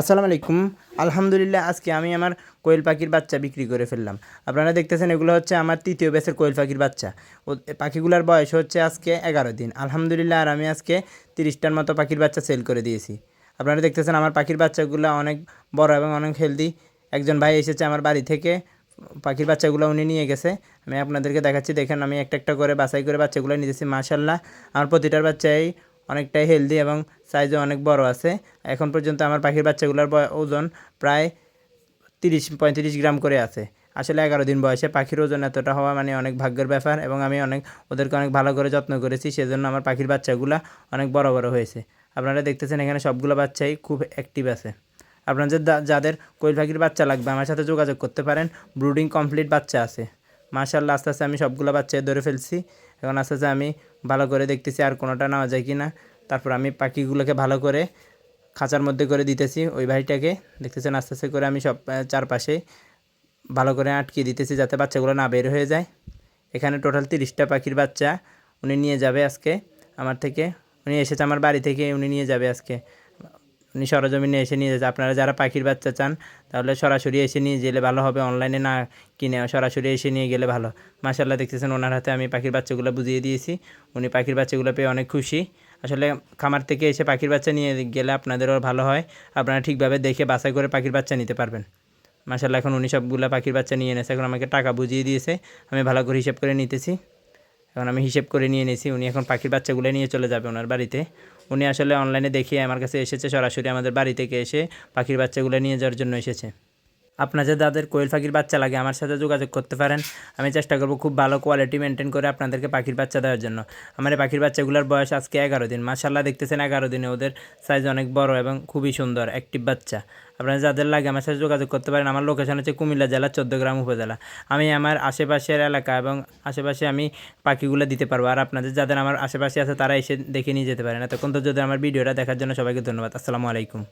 আসসালামু আলাইকুম। আলহামদুলিল্লাহ, আজকে আমি আমার কোয়েল পাখির বাচ্চা বিক্রি করে ফেললাম। আপনারা দেখতেছেন এগুলো হচ্ছে আমার তৃতীয় ব্যাচের কোয়েল পাখির বাচ্চা। ও পাখিগুলোর বয়স হচ্ছে আজকে এগারো দিন। আলহামদুলিল্লাহ, আর আমি আজকে তিরিশটার মতো পাখির বাচ্চা সেল করে দিয়েছি। আপনারা দেখতেছেন আমার পাখির বাচ্চাগুলো অনেক বড় এবং অনেক হেলদি। একজন ভাই এসেছে আমার বাড়ি থেকে, পাখির বাচ্চাগুলো উনি নিয়ে গেছে। আমি আপনাদেরকে দেখাচ্ছি, দেখেন আমি একটা একটা করে বাছাই করে বাচ্চাগুলো নিতেছি মাশাল্লাহ আমার প্রতিটার বাচ্চাই অনেকটাই হেলদি এবং সাইজও অনেক বড় আছে। এখন পর্যন্ত আমার পাখির বাচ্চাগুলোর ওজন প্রায় তিরিশ, পঁয়ত্রিশ গ্রাম করে আছে। আসলে এগারো দিন বয়সে পাখির ওজন এতটা হওয়া মানে অনেক ভাগ্যের ব্যাপার এবং আমি অনেক ওদেরকে অনেক ভালো করে যত্ন করেছি, সেজন্য আমার পাখির বাচ্চাগুলো অনেক বড় বড় হয়েছে। আপনারা দেখতেছেন এখানে সবগুলো বাচ্চাই খুব অ্যাক্টিভ আছে। আপনাদের যাদের কোয়েল পাখির বাচ্চা লাগবে আমার সাথে যোগাযোগ করতে পারেন। ব্রুডিং কমপ্লিট বাচ্চা আছে। মাশাল্লাহ আস্তে আস্তে আমি সবগুলো বাচ্চা ধরে ফেলছি। এখন আস্তে আস্তে আমি ভালো করে দেখতেছি আর কোনোটা নেওয়া যায় কি না তারপর আমি পাখিগুলোকে ভালো করে খাঁচার মধ্যে করে দিতেছি। ওই ভাইটাকে দেখতেছেন আস্তে আস্তে করে আমি সব চারপাশে ভালো করে আটকে দিতেছি যাতে বাচ্চাগুলো না বের হয়ে যায়। এখানে টোটাল তিরিশটা পাখির বাচ্চা উনি নিয়ে যাবে আজকে আমার থেকে। উনি এসেছে আমার বাড়ি থেকে, উনি নিয়ে যাবে আজকে। উনি সরজমিনে এসে নিয়ে যাচ্ছে। আপনারা যারা পাখির বাচ্চা চান, তাহলে সরাসরি এসে নিয়ে গেলে ভালো হবে। অনলাইনে না কিনে সরাসরি এসে নিয়ে গেলে ভালো। মাসাল্লাহ দেখতেছেন ওনার হাতে আমি পাখির বাচ্চাগুলো বুঝিয়ে দিয়েছি। উনি পাখির বাচ্চাগুলো পেয়ে অনেক খুশি। আসলে খামার থেকে এসে পাখির বাচ্চা নিয়ে গেলে আপনাদেরও ভালো হয়। আপনারা ঠিকভাবে দেখে বাছাই করে পাখির বাচ্চা নিতে পারবেন। মাসাল্লাহ এখন উনি সবগুলো পাখির বাচ্চা নিয়ে এনেছে। এখন আমাকে টাকা বুঝিয়ে দিয়েছে। আমি ভালো করে হিসেব করে নিতেছি। এখন আমি হিসেব করে নিয়ে নিয়েছি, উনি এখন পাখির বাচ্চাগুলো নিয়ে চলে যাবে ওনার বাড়িতে। উনি আসলে অনলাইনে দেখিয়ে আমার কাছে এসেছে, সরাসরি আমাদের বাড়ি থেকে এসে পাখির বাচ্চাগুলো নিয়ে যাওয়ার জন্য এসেছে। আপনাদের যাদের কোয়েল পাখির বাচ্চা লাগে, আমার সাথে যোগাযোগ করতে পারেন। আমি চেষ্টা করব খুব ভালো কোয়ালিটি মেনটেন করে আপনাদেরকে পাখির বাচ্চা দেওয়ার জন্য। আমার পাখির বাচ্চাগুলোর বয়স আজকে এগারো দিন। মাসাল্লাহ দেখতেছেন এগারো দিনে ওদের সাইজ অনেক বড় এবং খুবই সুন্দর অ্যাক্টিভ বাচ্চা। আপনারা যাদের লাগে আমার সাথে যোগাযোগ করতে পারেন। আমার লোকেশন হচ্ছে কুমিল্লা জেলা চোদ্দগ্রাম উপজেলা। আমি আমার আশেপাশের এলাকা এবং আশেপাশে আমি পাখিগুলো দিতে পারব। আর আপনাদের যাদের আমার আশেপাশে আছে, তারা এসে দেখে নিয়ে যেতে পারেন। এতক্ষণ তো যদি আমার ভিডিওটা দেখার জন্য সবাইকে ধন্যবাদ। আসসালামু আলাইকুম।